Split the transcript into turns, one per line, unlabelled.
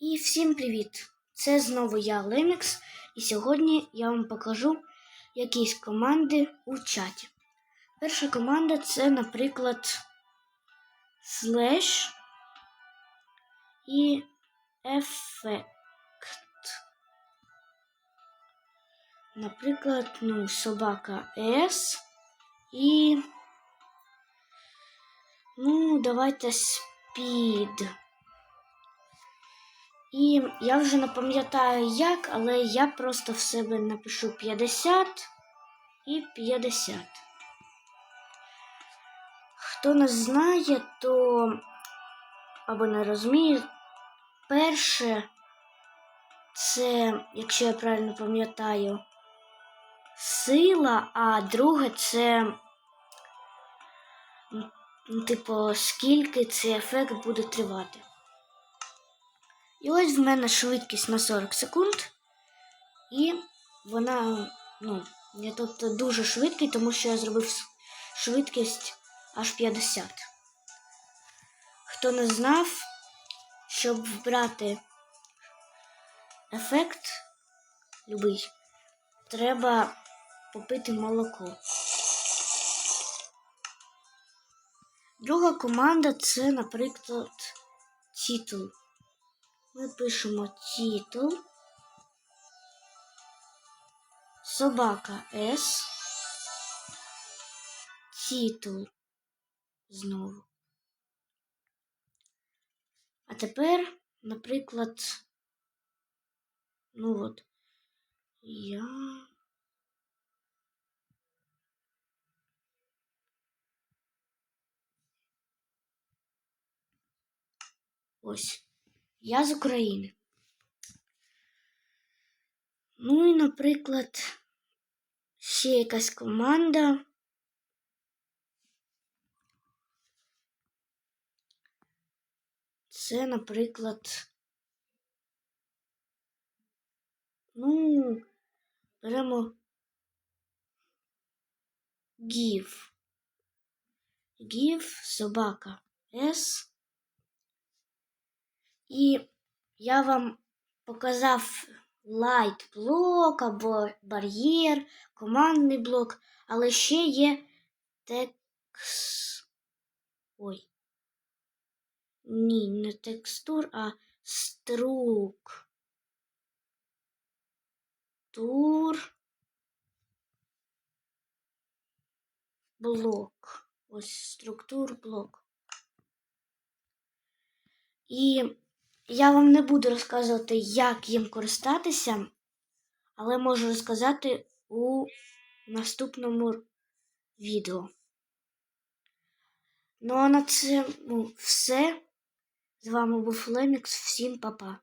І всім привіт! Це знову я Лемікс, і сьогодні я вам покажу якісь команди у чаті. Перша команда це, наприклад, слеш і ефект. Наприклад, ну, собака S і. Ну, давайте спід. І я вже не пам'ятаю як, але я просто в себе напишу 50 і 50. Хто не знає, то або не розуміє, перше це, якщо я правильно пам'ятаю, сила, а друге це, типу, скільки цей ефект буде тривати. І ось в мене швидкість на 40 секунд. І вона, ну, я тобто дуже швидкий, тому що я зробив швидкість аж 50. Хто не знав, щоб вбрати ефект любий, треба попити молоко. Друга команда це, наприклад, титул. Ми пишемо титул. Собака С. Титул. Знову. А тепер, наприклад, ну от, я. Ось. Я з України. Ну і, наприклад, ще якась команда. Це, наприклад, ну, беремо GIF. GIF собака S. І я вам показав лайт блок або бар'єр, командний блок, але ще є текс. Ой. Ні, не текстур, а струк. Тур. Блок. Ось структур блок. І я вам не буду розказувати, як їм користатися, але можу розказати у наступному відео. Ну а на ну, все. З вами був Лемікс. Всім па-па.